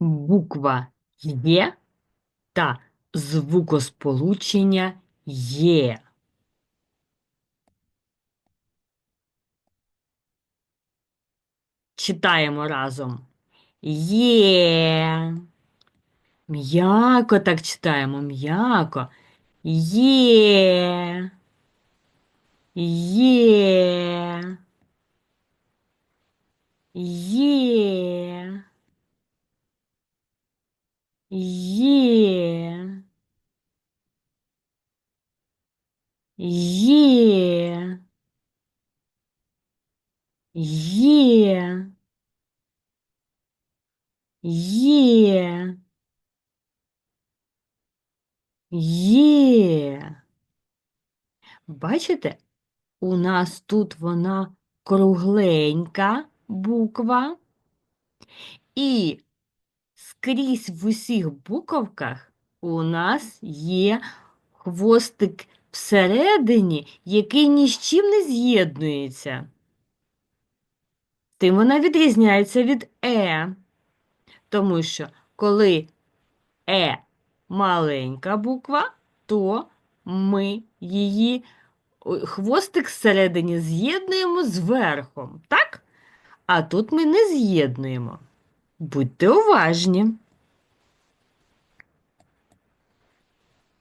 буква Є та звукосполучення Є. Читаємо разом. Є. М'яко так читаємо, м'яко. Є. Є. Є. Є. Є. Є. Є. Є. Бачите, у нас тут вона кругленька буква, і скрізь в усіх буковках у нас є хвостик всередині, який ні з чим не з'єднується. Тим вона відрізняється від Е, тому що коли Е маленька буква, то ми її хвостик всередині з'єднуємо з верхом, так? А тут ми не з'єднуємо. Будьте уважні.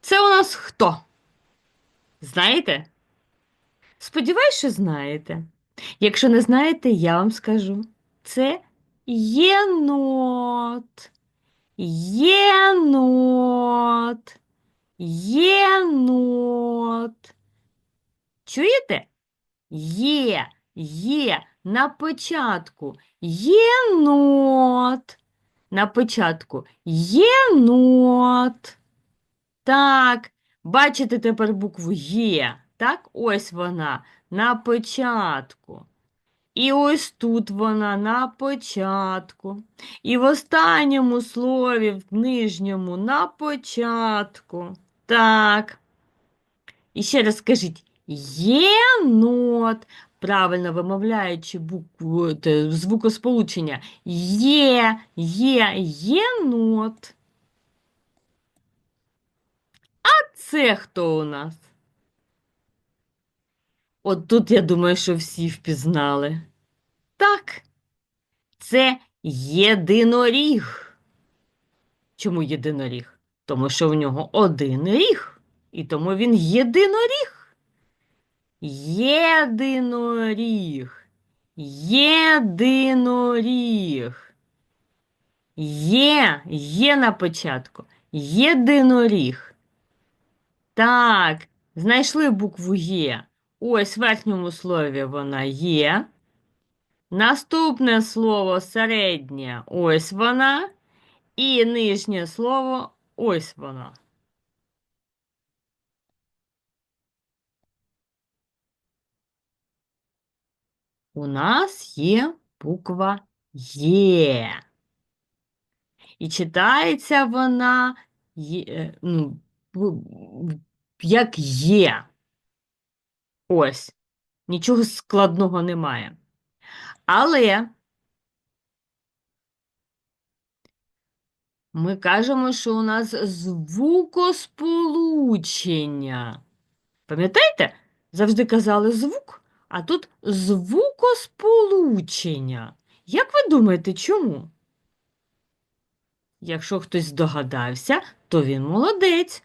Це у нас хто? Знаєте? Сподіваюсь, що знаєте. Якщо не знаєте, я вам скажу. Це єнот. Єнот. Єнот. Чуєте? Є, є на початку єнот. На початку єнот. Так, бачите тепер букву Є. Так, ось вона на початку. І ось тут вона на початку. І в останньому слові, в нижньому, на початку. Так. І ще раз скажіть єнот, правильно вимовляючи букву звукосполучення. Є, є, єнот. А це хто у нас? От тут я думаю, що всі впізнали. Так, це єдиноріг. Чому єдиноріг? Тому що в нього один ріг, і тому він єдиноріг. Єдиноріг. Єдиноріг. Є, є на початку. Єдиноріг. Так, знайшли букву Є. Ось в верхньому слові вона є. Наступне слово середнє ось вона. І нижнє слово ось воно. У нас є буква Є. І читається вона є, е, ну, як є. Ось. Нічого складного немає. Але ми кажемо, що у нас звукосполучення. Пам'ятаєте? Завжди казали звук, а тут звукосполучення. Як ви думаєте, чому? Якщо хтось здогадався, то він молодець.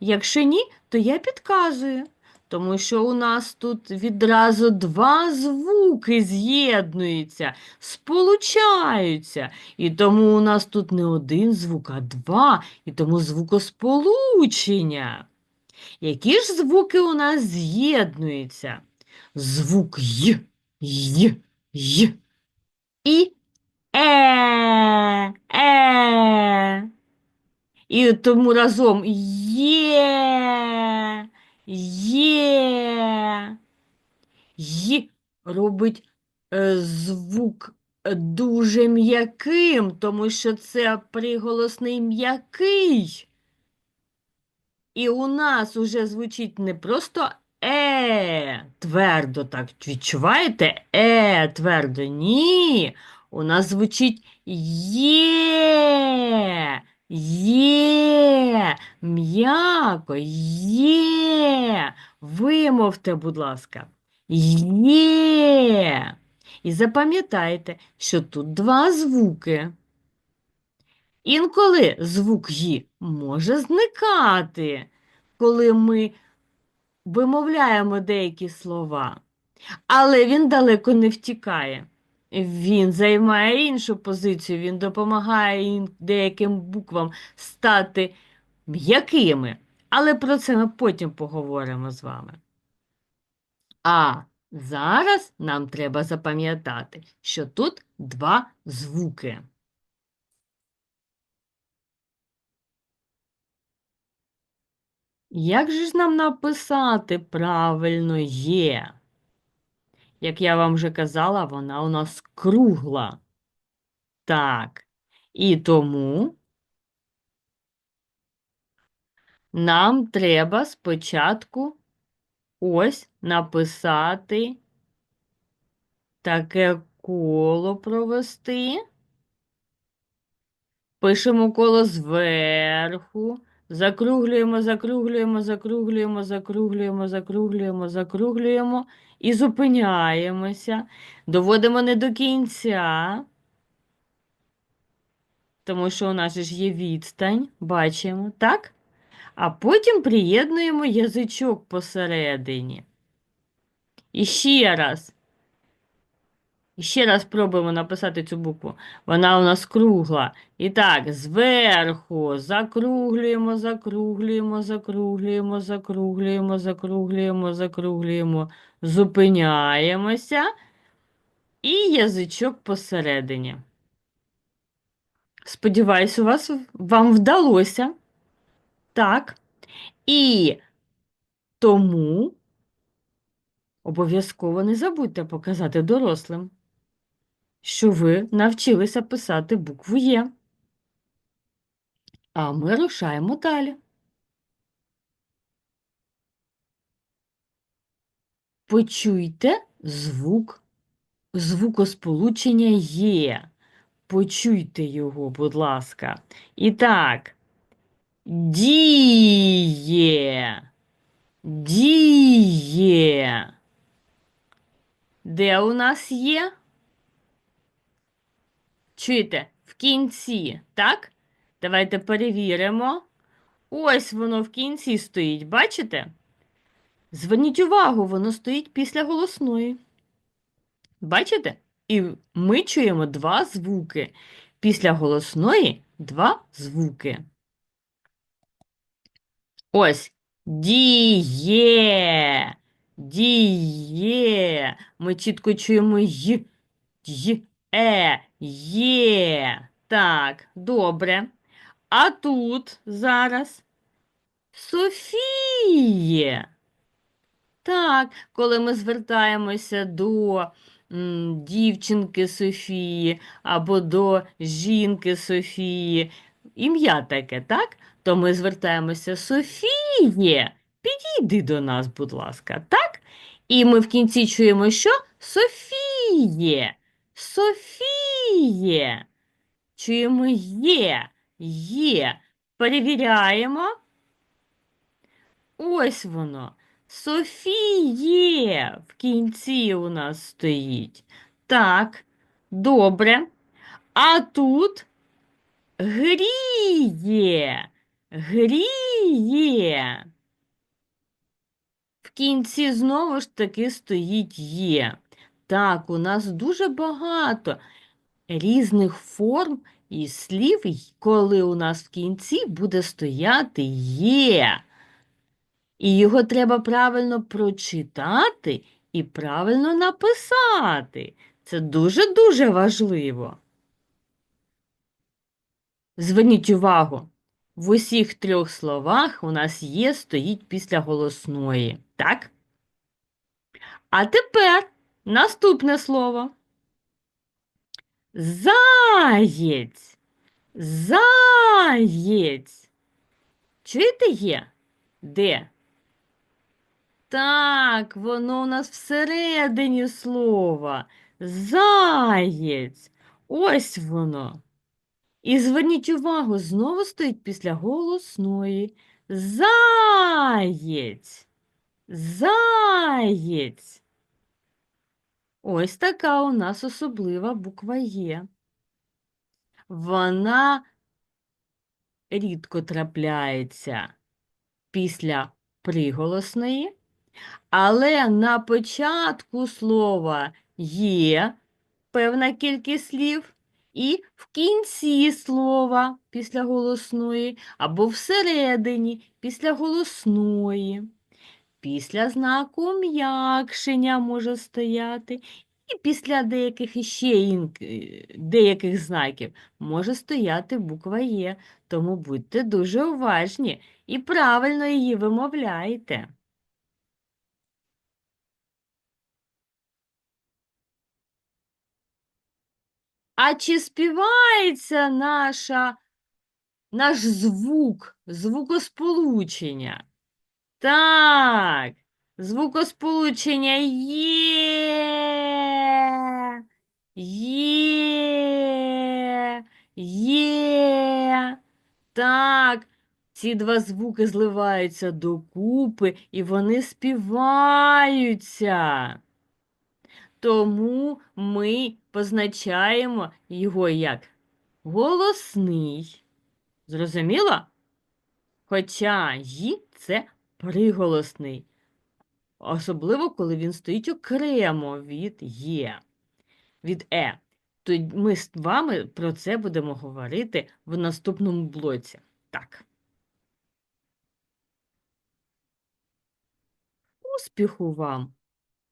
Якщо ні, то я підказую. Тому що у нас тут відразу два звуки з'єднуються, сполучаються. І тому у нас тут не один звук, а два, і тому звукосполучення. Які ж звуки у нас з'єднуються? Звук Й, Й, Й. І Е, Е. І тому разом є, є. Й робить е, звук дуже м'яким, тому що це приголосний м'який. І у нас уже звучить не просто е, твердо так відчуваєте? Е, твердо. Ні. у нас звучить є, є, м'яко, є. Вимовте, будь ласка, є. І запам'ятайте, що тут два звуки. Інколи звук «ї» може зникати, коли ми вимовляємо деякі слова, але він далеко не втікає. Він займає іншу позицію, він допомагає деяким буквам стати м'якими. Але про це ми потім поговоримо з вами. А зараз нам треба запам'ятати, що тут два звуки. Як же ж нам написати правильно є? Як я вам вже казала, вона у нас кругла. Так. І тому нам треба спочатку ось написати таке коло провести. Пишемо коло зверху, закруглюємо, закруглюємо, закруглюємо, закруглюємо, закруглюємо, закруглюємо і зупиняємося. Доводимо не до кінця, тому що у нас ж є відстань, бачимо, так? А потім приєднуємо язичок посередині. І ще раз. Ще раз спробуємо написати цю букву. Вона у нас кругла. І так, зверху закруглюємо, закруглюємо, закруглюємо, закруглюємо, закруглюємо, закруглюємо, зупиняємося. І язичок посередині. Сподіваюсь, у вас вам вдалося. Так. І тому обов'язково не забудьте показати дорослим, що ви навчилися писати букву Є. А ми рушаємо далі. Почуйте звук, звукосполучення Є. Почуйте його, будь ласка. І так. Діє. Діє. Де у нас є? Чуєте? В кінці, так? Давайте перевіримо. Ось воно в кінці стоїть, бачите? Зверніть увагу, воно стоїть після голосної. Бачите? І ми чуємо два звуки. Після голосної два звуки. Ось діє, діє. Ми чітко чуємо й, й, е, є. Так, добре. А тут зараз Софіє. Так, коли ми звертаємося до м, дівчинки Софії або до жінки Софії, ім'я таке, так? То ми звертаємося Софіє. Підійди до нас, будь ласка, так? І ми в кінці чуємо, що Софіє. Софіє. Чуємо є, є. Перевіряємо. Ось воно. Софіє в кінці у нас стоїть. Так, добре. А тут гріє, гріє. В кінці знову ж таки стоїть є. Так, у нас дуже багато різних форм і слів, коли у нас в кінці буде стояти є. І його треба правильно прочитати і правильно написати. Це дуже-дуже важливо. Зверніть увагу, в усіх трьох словах у нас є стоїть після голосної. Так? А тепер наступне слово. Заєць. Заєць. Чуєте є? Де? Так, воно у нас всередині слова. Заєць. Ось воно. І зверніть увагу, знову стоїть після голосної. Заєць. Заєць. Ось така у нас особлива буква Є. Вона рідко трапляється після приголосної, але на початку слова є певна кількість слів, і в кінці слова після голосної, або всередині після голосної. Після знаку м'якшення може стояти, і після деяких іще ін- е, деяких знаків може стояти буква Є. Тому будьте дуже уважні і правильно її вимовляйте. А чи співається наша, наш звук, звукосполучення? Так, звукосполучення є. Є. Є. Так, ці два звуки зливаються докупи і вони співаються. Тому ми позначаємо його як голосний. Зрозуміло? Хоча «ї» – це приголосний, особливо коли він стоїть окремо від «є», від «е». То ми з вами про це будемо говорити в наступному блоці. Так. Успіху вам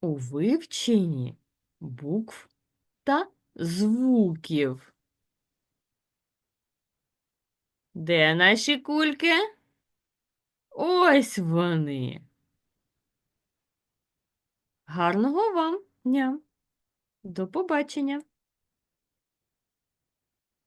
у вивченні букв та звуків. Де наші кульки? Ось вони. Гарного вам дня. До побачення.